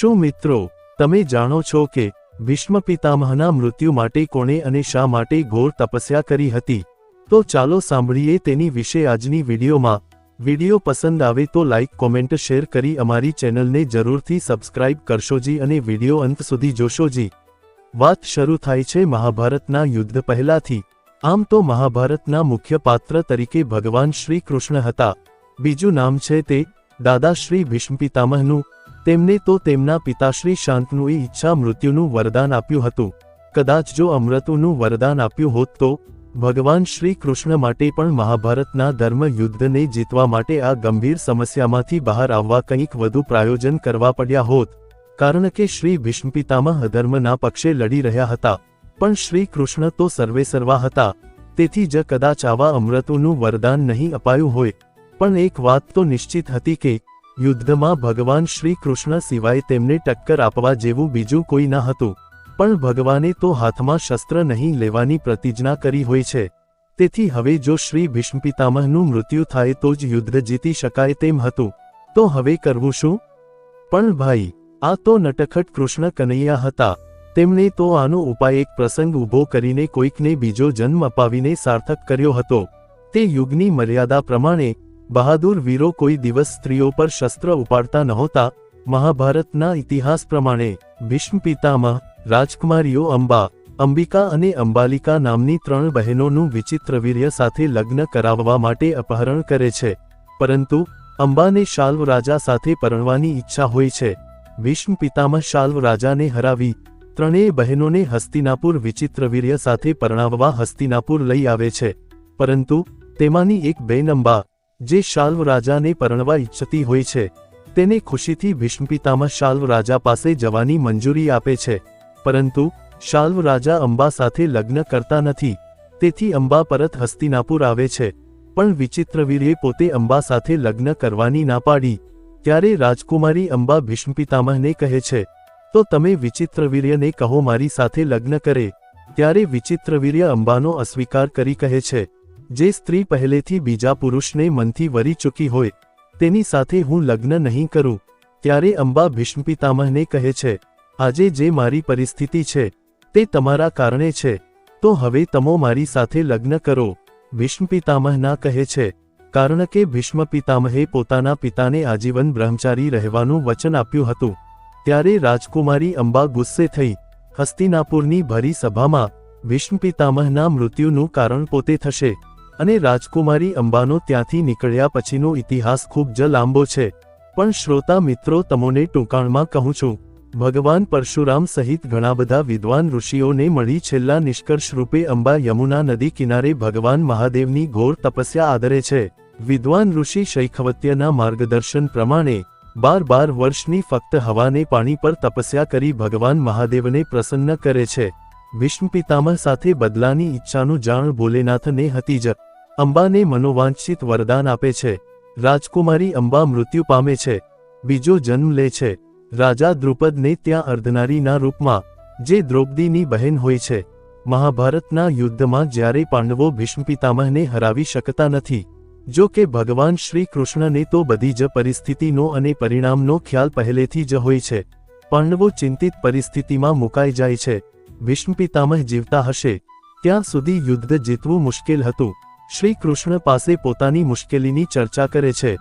શું મિત્રો, તમે જાણો છો કે ભીષ્મ પિતામહના મૃત્યુ માટે કોણે અને શા માટે ઘોર તપસ્યા કરી હતી? તો ચાલો સાંભળીએ તેની વિશે આજની વિડીયોમાં. વીડિયો પસંદ આવે તો લાઇક કોમેન્ટ, શેર કરી અમારી ચેનલને જરૂરથી સબસ્ક્રાઇબ કરશોજી અને વીડિયો અંત સુધી જોશોજી વાત શરૂ થાય છે મહાભારતના યુદ્ધ પહેલાથી. આમ તો મહાભારતના મુખ્ય પાત્ર તરીકે ભગવાન શ્રી કૃષ્ણ હતા. બીજું નામ છે તે દાદા શ્રી ભીષ્મ પિતામહનું તેમને તો તેમના પિતાશ્રી શાંતનુએ ઈચ્છા મૃત્યુનું વરદાન આપ્યું હતું. કદાચ જો અમૃતુનું વરદાન આપ્યું હોત તો, ભગવાન શ્રી કૃષ્ણ માટે પણ મહાભારતના ધર્મ યુદ્ધને જીતવા માટે આ ગંભીર સમસ્યામાંથી બહાર આવવા કંઈક વધુ પ્રાયોજન કરવા પડ્યા હોત. કારણ કે શ્રી ભીષ્મપિતામાં અધર્મના પક્ષે લડી રહ્યા હતા. પણ શ્રી કૃષ્ણ તો સર્વે સર્વા હતા. તેથી જ કદાચ આવા અમૃતુનું વરદાન નહીં અપાયું હોય. પણ એક વાત તો નિશ્ચિત હતી કે યુદ્ધમાં ભગવાન શ્રી કૃષ્ણ સિવાય તેમને ટક્કર આપવા જેવું બીજું કોઈ ન હતું. પણ ભગવાને તો હાથમાં શસ્ત્ર નહીં લેવાની પ્રતિજ્ઞા કરી હોય છે. તેથી હવે જો શ્રી ભીષ્મ પિતામહનું મૃત્યુ થાય તો જ યુદ્ધ જીતી શકાય તેમ હતું. તો હવે કરવું શું? પણ ભાઈ, આ તો નટખટ કૃષ્ણ કનૈયા હતા. તેમણે તો આનો ઉપાય એક પ્રસંગ ઊભો કરીને કોઈકને બીજો જન્મ અપાવીને સાર્થક કર્યો હતો. તે યુગની મર્યાદા પ્રમાણે બહાદુર વીરો કોઈ દિવસ સ્ત્રીઓ પર શસ્ત્ર ઉપાડતા નહોતા. મહાભારતના ઇતિહાસ પ્રમાણે ભીષ્મ પિતામહ, રાજકુમારીઓ અંબા, અંબિકા અને અંબાલિકા નામની ત્રણ બહેનોનું વિચિત્ર વીર્ય સાથે લગ્ન કરાવવા માટે અપહરણ કરે છે. પરંતુ અંબાને શાલ્વ રાજા સાથે પરણવાની ઈચ્છા હોય છે. ભીષ્મ પિતામહ શાલ્વ રાજાને હરાવી ત્રણેય બહેનોને હસ્તિનાપુર વિચિત્ર વીર્ય સાથે પરણાવવા હસ્તિનાપુર લઈ આવે છે. પરંતુ તેમાંની એક બેન અંબા જે શાલ્વ રાજાને પરણવા ઈચ્છતી હોય છે. તેને ખુશીથી ભીષ્મ પિતામહ શાલ્વ રાજા પાસે જવાની મંજૂરી આપે છે. પરંતુ શાલ્વ રાજા અંબા સાથે લગ્ન કરતા નથી. તેથી અંબા પરત હસ્તિનાપુર આવે છે. પણ વિચિત્રવીરે પોતે અંબા સાથે લગ્ન કરવાની ના પાડી. ત્યારે રાજકુમારી અંબા ભીષ્મ પિતામહને કહે છે, તો તમે વિચિત્રવીર્યને કહો મારી સાથે લગ્ન કરે. ત્યારે વિચિત્રવીર્ય અંબાનો અસ્વીકાર કરી કહે છે જે સ્ત્રી પહેલેથી બીજા પુરુષને મનથી વરી ચૂકી હોય, તેની સાથે હું લગ્ન નહીં કરું, ત્યારે અંબા ભીષ્મ પિતામહને કહે છે, આજે જે મારી પરિસ્થિતિ છે, તે તમારા કારણે છે, તો હવે તમો મારી સાથે લગ્ન કરો. ભીષ્મ પિતામહના કહે છે, કારણ કે ભીષ્મ પિતામહે પોતાના પિતાને આજીવન બ્રહ્મચારી રહેવાનું વચન આપ્યું હતું, ત્યારે રાજકુમારી અંબા ગુસ્સે થઈ, હસ્તિનાપુરની ભરી સભામાં ભીષ્મ પિતામહના મૃત્યુનું કારણ પોતે થશે. અને રાજકુમારી અંબાનો ત્યાંથી નીકળ્યા પછીનો ઇતિહાસ ખૂબ જ લાંબો છે. પણ શ્રોતા મિત્રો, તમોને ટૂંકાણમાં કહું છું, ભગવાન પરશુરામ સહિત ઘણા બધા વિદ્વાન ઋષિઓને મળી છેલ્લા નિષ્કર્ષ રૂપે અંબા યમુના નદી કિનારે ભગવાન મહાદેવની ઘોર તપસ્યા આદરે છે. વિદ્વાન ઋષિ શૈખવત્યના માર્ગદર્શન પ્રમાણે, બાર બાર વર્ષની ફક્ત હવાને પાણી પર તપસ્યા કરી ભગવાન મહાદેવને પ્રસન્ન કરે છે. ભીષ્મ પિતામહ સાથે બદલાની ઈચ્છાનું જાણ ભોલેનાથને હતી જ. અંબાને મનોવાંછિત વરદાન આપે છે. રાજકુમારી અંબા મૃત્યુ પામે છે. બીજો જન્મ લે છે. રાજા દ્રુપદને ત્યાં અર્ધનારીના રૂપમાં, જે દ્રૌપદીની બહેન હોય છે. મહાભારતના યુદ્ધમાં જ્યારે પાંડવો ભીષ્મ પિતામહને હરાવી શકતા નથી, જો કે ભગવાન શ્રી કૃષ્ણને તો બધી જ પરિસ્થિતિનો અને પરિણામનો ખ્યાલ પહેલેથી જ હોય છે. પાંડવો ચિંતિત પરિસ્થિતિમાં મુકાઈ જાય છે. ભીષ્મ પિતામહ જીવતા હશે. ત્યાં સુધી યુદ્ધ જીતવું મુશ્કેલ હતું. શ્રી કૃષ્ણ પાસે પોતાની મુશ્કેલીની ચર્ચા કરે છે.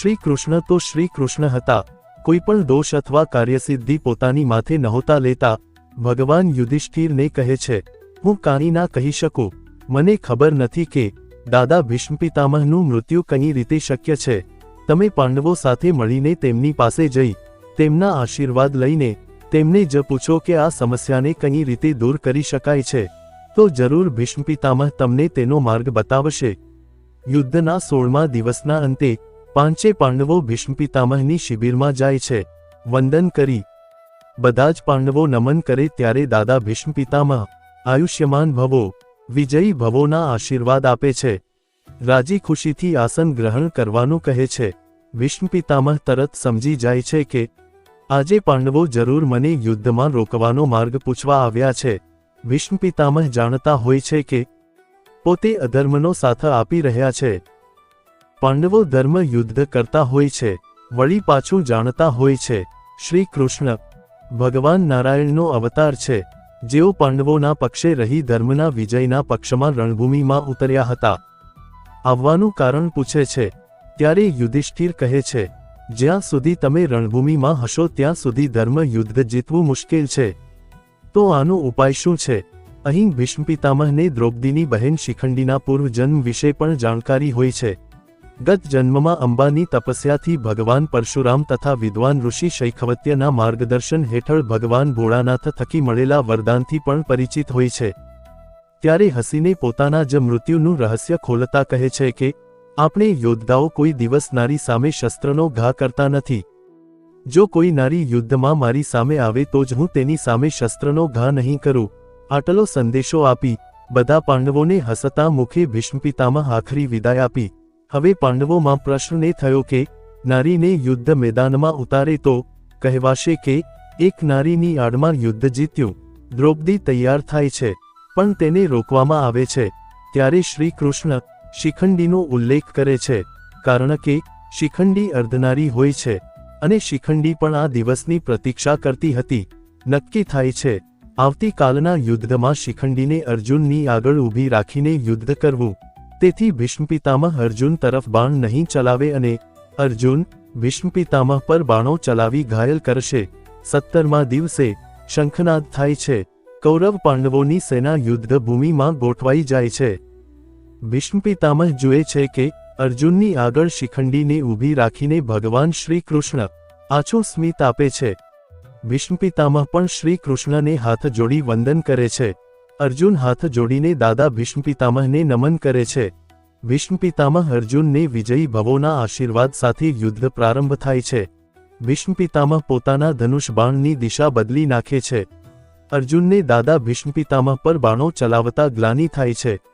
શ્રી કૃષ્ણ તો શ્રી કૃષ્ણ હતા. કોઈપણ દોષ અથવા કાર્યસિદ્ધિ પોતાની માથે નહોતા લેતા, ભગવાન યુધિષ્ઠિરને કહે છે, હું કાંઈ ના કહી શકું. મને ખબર નથી કે, દાદા ભીષ્મ પિતામહનું મૃત્યુ કઈ રીતે શક્ય છે. તમે પાંડવો સાથે મળીને તેમની પાસે જઈ, તેમના આશીર્વાદ લઈને, તેમને જ પૂછો કે આ સમસ્યાને કઈ રીતે દૂર કરી શકાય છે. તો જરૂર ભીષ્મ પિતામહ તમને તેનો માર્ગ બતાવશે. યુદ્ધના સોળમા દિવસના અંતે પાંચે પાંડવો ભીષ્મ પિતામહની શિબિરમાં જાય છે. વંદન કરી. બધા જ પાંડવો નમન કરે ત્યારે દાદા ભીષ્મ પિતામહ આયુષ્યમાન ભવો, વિજયી ભવોના આશીર્વાદ આપે છે. રાજી ખુશીથી આસન ગ્રહણ કરવાનું કહે છે. ભીષ્મ પિતામહ તરત સમજી જાય છે કે આજે પાંડવો જરૂર મને યુદ્ધમાં રોકવાનો માર્ગ પૂછવા આવ્યા છે. ભીષ્મ પિતામહ જાણતા હોય છે કે પોતે અધર્મનો સાથ આપી રહ્યા છે. પાંડવો ધર્મ યુદ્ધ કરતા હોય છે, વળી પાછું જાણતા હોય છે. શ્રી કૃષ્ણ ભગવાન નારાયણનો અવતાર છે. જેઓ પાંડવોના પક્ષે રહી ધર્મના વિજયના પક્ષમાં રણભૂમિમાં ઉતર્યા હતા. આવવાનું કારણ પૂછે છે, ત્યારે યુધિષ્ઠિર કહે છે, જ્યાં સુધી તમે રણભૂમિમાં હશો ત્યાં સુધી ધર્મ યુદ્ધ જીતવું મુશ્કેલ છે. તો આનો ઉપાય શું છે? અહીં ભીષ્મ પિતામહને દ્રૌપદીની બહેન શિખંડીના પૂર્વ જન્મ વિશે પણ જાણકારી હોય છે. ગત જન્મમાં અંબાની તપસ્યાથી ભગવાન પરશુરામ તથા વિદ્વાન ઋષિ શૈખવત્યના માર્ગદર્શન હેઠળ ભગવાન ભોળાનાથ થકી મળેલા વરદાનથી પણ પરિચિત હોય છે. ત્યારે હસીને પોતાના જ મૃત્યુનું રહસ્ય ખોલતા કહે છે કે, આપણે યોદ્ધાઓ કોઈ દિવસ નારી સામે શસ્ત્રનો ઘા કરતા નથી. જો કોઈ નારી યુદ્ધમાં મારી સામે આવે તો જ હું તેની સામે શસ્ત્રનો ઘા નહીં કરું. આટલો સંદેશો આપી, બધા પાંડવોને હસતા મુખે ભીષ્મપિતામાં આખરી વિદાય આપી. હવે પાંડવોમાં પ્રશ્ન થયો કે, નારીને યુદ્ધ મેદાનમાં ઉતારે તો, કહેવાશે કે, એક નારીની આડમાં યુદ્ધ જીત્યું. દ્રૌપદી તૈયાર થાય છે, પણ તેને રોકવામાં આવે છે. ત્યારે શ્રી કૃષ્ણ શિખંડીનો ઉલ્લેખ કરે છે, કારણ કે, શિખંડી અર્ધનારી હોય છે. અને શિખંડી પણ આ દિવસની પ્રતીક્ષા કરતી હતી. નક્કી થાય છે, આવતીકાલના યુદ્ધમાં શિખંડીને અર્જુનની આગળ ઊભી રાખીને યુદ્ધ કરવું. તેથી ભીષ્મપિતામહ અર્જુન તરફ બાણ નહીં ચલાવે અને અર્જુન ભીષ્મપિતામહ પર બાણો ચલાવી ઘાયલ કરશે. સત્તરમા દિવસે શંખનાદ થાય છે. કૌરવ પાંડવોની સેના યુદ્ધ ભૂમિમાં ગોઠવાઈ જાય છે. ભીષ્મપિતામહ જુએ છે કે અર્જુનની આગળ શિખંડીને ઊભી રાખીને ભગવાન શ્રી કૃષ્ણ આછું સ્મિત આપે છે. પિતામહ પણ શ્રી કૃષ્ણને હાથ જોડી વંદન કરે છે. અર્જુન હાથ જોડીને દાદા ભીષ્મ પિતામહને નમન કરે છે. ભીષ્મ અર્જુનને વિજયી ભવોના આશીર્વાદ સાથે યુદ્ધ પ્રારંભ થાય છે. ભીષ્મ પોતાના ધનુષ બાણની દિશા બદલી નાખે છે. અર્જુનને દાદા ભીષ્મ પિતામહ પર બાણો ચલાવતા ગ્લાની થાય છે.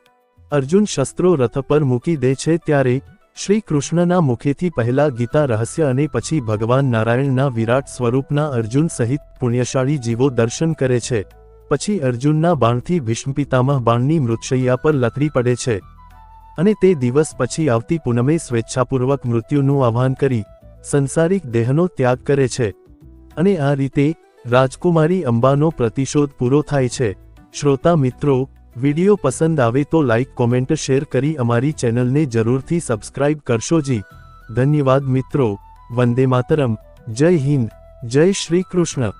અર્જુન શસ્ત્રો રથ પર મૂકી દે છે ત્યારે શ્રી કૃષ્ણના મુખેથી પહેલા ગીતા રહસ્ય અને પછી ભગવાન નારાયણના વિરાટ સ્વરૂપના અર્જુન સહિત પુણ્યશાળી જીવો દર્શન કરે છે. પછી અર્જુનના બાણથી ભીષ્મપિતામહ બાણની મૃતશૈયા પર લથડી પડે છે. અને તે દિવસ પછી આવતી પૂનમે સ્વેચ્છાપૂર્વક મૃત્યુનું આહ્વાન કરી સંસારિક દેહનો ત્યાગ કરે છે. અને આ રીતે રાજકુમારી અંબાનો પ્રતિશોધ પૂરો થાય છે. શ્રોતા મિત્રો વિડિયો પસંદ આવે તો લાઇક કોમેન્ટ, શેર કરી અમારી ચેનલને જરૂરથી સબસ્ક્રાઇબ કરશો જી. ધન્યવાદ મિત્રો. વંદે માતરમ. જય હિન્દ. જય શ્રી કૃષ્ણ.